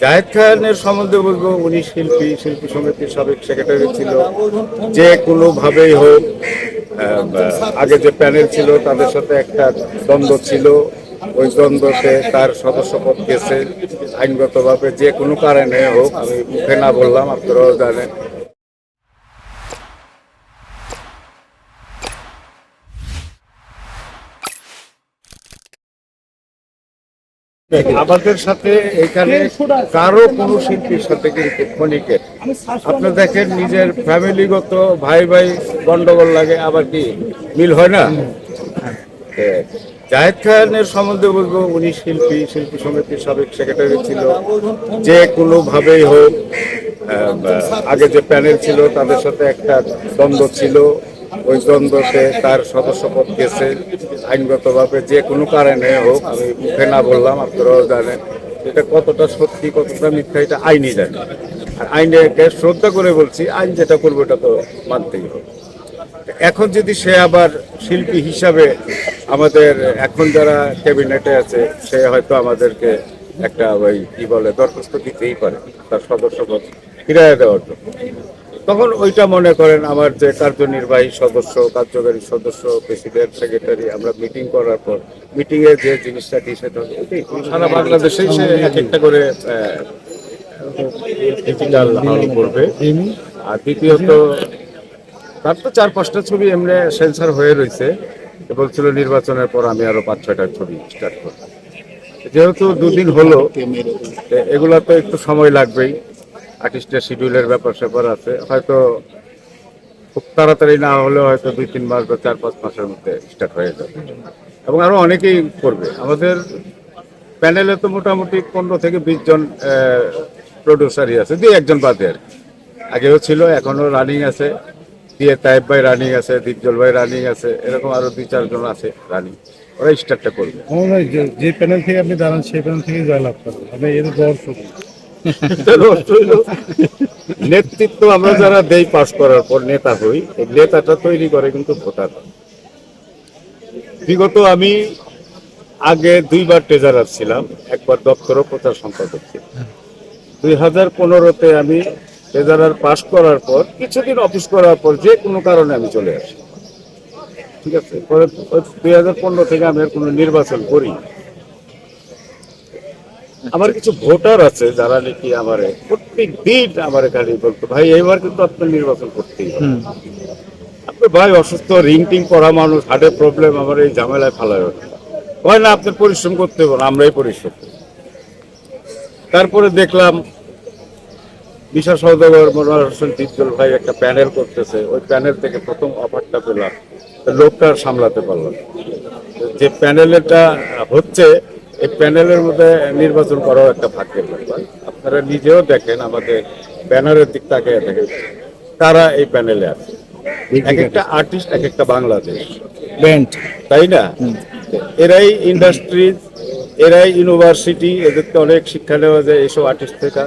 জাহেদ খানের সম্বন্ধে বলব, উনি শিল্পী শিল্পী সমিতির সাবেক সেক্রেটারি ছিল। যে কোনোভাবেই হোক আগে যে প্যানেল ছিল, তাদের সাথে একটা দ্বন্দ্ব ছিল। ওই দ্বন্দ্বতে তার সদস্যপদ গেছে। আইনগতভাবে যে কোনো কারণে হোক, আমি মুখে না বললাম, আপনারাও জানেন। আমাদের সাথে এখানে কারও কোনো শিল্পীর সাথে কিন্তু ক্ষণিকের? আপনি দেখেন নিজের ফ্যামিলিগত ভাই ভাই গন্ডগোল লাগে, আবার কি মিল হয় না? জাহেদ খানের সম্বন্ধে বলব, উনি শিল্পী শিল্পী সমিতির সাবেক সেক্রেটারি ছিল। যে কোনোভাবেই হোক আগে যে প্যানেল ছিল, তাদের সাথে একটা দ্বন্দ্ব ছিল। ওই দ্বন্দ্বতে তার সদস্যপদ গেছে। আইনগতভাবে যে কোনো কারণে হোক, আমি মুখে না বললাম, আপনারাও জানেন এটা কতটা সত্যি, কতটা মিথ্যা, এটা আইনই জানে। আর আইনকে শ্রদ্ধা করে বলছি, আইন যেটা করব এটা তো মানতেই হবে। এখন যদি সে আবার শিল্পী হিসাবে আমাদের এখন যারা ক্যাবিনেটে আছে, সে হয়তো আমাদেরকে একটা ওই কি বলে, দরখাস্ত দিতেই পারে, তার সদস্যপদ ফিরিয়ে দেওয়ার জন্য। তখন ওইটা মনে করেন আমার যে কার্যনির্বাহী সদস্য, কার্যকারী সদস্য, প্রেসিডেন্ট, সেক্রেটারি, আমরা মিটিং করার পর মিটিং এ যে জিনিসটা দিই সেটা সারা এক একটা করে ডিজিটাল করবে আর দ্বিতীয়ত, তার তো চার পাঁচটা ছবি এমনি সেন্সার হয়ে রয়েছে বলছিল নির্বাচনের পর আমি আরও পাঁচ ছয়টা ছবি স্টার্ট করব। যেহেতু দুদিন হলো এগুলা তো একটু সময় লাগবেই। আর্টিস্টের শিডিউলের ব্যাপার স্যাপার আছে। হয়তো খুব তাড়াতাড়ি না হলেও হয়তো দুই, তিন মাস বা চার, পাঁচ মাসের মধ্যে স্টার্ট হয়ে যাবে। এবং আরও অনেকেই করবে। আমাদের প্যানেলে তো মোটামুটি পনেরো থেকে বিশ জন প্রডিউসারই আছে। দুই, একজন বাদে আর আগেও ছিল এখনও রানিং আছে। দিয়ে তাইব ভাই রানিং আছে দীপজল ভাই রানিং আছে। এরকম আরও দুই চারজন আছে রানিং ওরা স্টার্টটা করবে। যে- প্যানেল থেকে আপনি দাঁড়ান, সেই প্যানেল থেকে জয়লাভ করবেন এর দর্শক নেতৃত্ব আমরা যারা দেই পাস করার পর নেতা হই নেতাটা তৈরি করে কিন্তু ভোটার। বিগত আমি আগে দুইবার ট্রেজারার ছিলাম, একবার দপ্তর ও প্রচার সম্পাদক ছিলাম। দুই হাজার পনেরোতে আমি ট্রেজারার পাস করার পর, কিছুদিন অফিস করার পর যে কোনো কারণে আমি চলে আসি। ঠিক আছে? দুই হাজার পনেরো থেকে আমি কোনো নির্বাচন করি। আমার কিছু ভোটার আছে যারা নাকি আমার প্রত্যেক দিন আমার খালি বলতো ভাই এবার কিন্তু আপনার নির্বাচন করতেই হবে। আপনি ভাই অসুস্থ রিং টিং করা মানুষ হার্টের প্রবলেম আমার এই ঝামেলায় ফেলায় হয় না আপনার পরিশ্রম করতে হবে না আমরাই পরিশ্রম তারপরে দেখলাম বিশাল সৌদাগর মনোহর হোসেন তিজ্জল ভাই একটা প্যানেল করতেছে। ওই প্যানেল থেকে প্রথম অফারটা পেলাম। লোকটা সামলাতে পারলাম যে প্যানেলটা হচ্ছে এই প্যানেলের মধ্যে নির্বাচন করাও একটা ভাগ্যের ব্যাপার। আপনারা নিজেও দেখেন আমাদের ব্যানারের দিক তাকিয়ে দেখেন তারা এই প্যানেলে আছে। এক একটা আর্টিস্ট এক একটা বাংলাদেশ। ব্যান্ড। তাই না? এরাই ইন্ডাস্ট্রিজ এরাই ইউনিভার্সিটি এদেরকে অনেক শিক্ষা নেওয়া যায় এইসব আর্টিস্ট থেকে।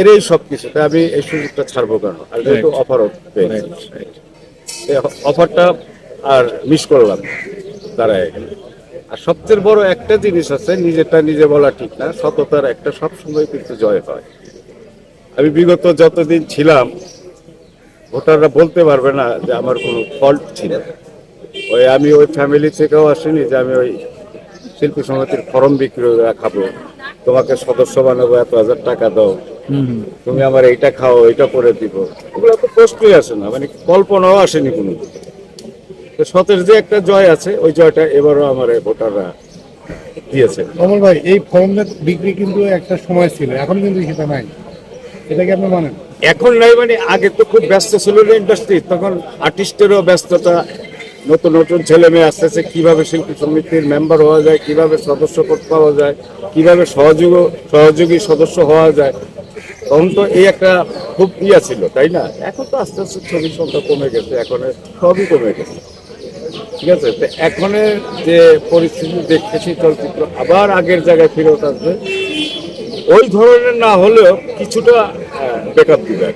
এরাই সব কিছু তাই আমি এই সুযোগটা ছাড়বো কেন? আর যেহেতু এই অফারটা আর মিস করলাম তারা এখানে। আর সবচেয়ে বড় একটা জিনিস আছে নিজেরটা নিজে বলা ঠিক না সততার একটা সব সময় কিন্তু জয় হয়। আমি বিগত যতদিন ছিলাম ভোটাররা বলতে পারবে না যে আমার কোনো ফল্ট ছিল। ওই আমি ওই ফ্যামিলি থেকেও আসিনি যে আমি ওই শিল্পী সমিতির ফর্ম বিক্রি করে খাব তোমাকে সদস্য বানাবো এত হাজার টাকা দাও তুমি আমার এইটা খাও এইটা করে দিব। এগুলো তো প্রশ্নই আসে না মানে কল্পনাও আসেনি কোনো। তো সতের যে একটা জয় আছে ওই জয়টা এবারও আমার ভোটাররা দিয়েছে। অমর ভাই এই ফর্মের বিক্রি কিন্তু একটা সময় ছিল এখন কিন্তু সেটা নাই। এটা কি আপনি মানেন? এখন নাই মানে আগে তো খুব ব্যস্ত ছিল ইন্ডাস্ট্রি তখন আর্টিস্টেরও ব্যস্ততা নতুন নতুন ছেলে মেয়ে আসতেছে কীভাবে শিল্পী সমিতির মেম্বার হওয়া যায় কীভাবে সদস্য পদ পাওয়া যায় কীভাবে সহযোগ সহযোগী সদস্য হওয়া যায় তখন তো এই একটা খুব ইয়া ছিল তাই না? এখন তো আস্তে আস্তে ছবির সংখ্যা কমে গেছে এখন সবই কমে গেছে। ঠিক আছে? তো এখনের যে পরিস্থিতি দেখতেছি, চলচ্চিত্র আবার আগের জায়গায় ফেরত আসবে। ওই ধরনের না হলেও কিছুটা বেকআপ দিবে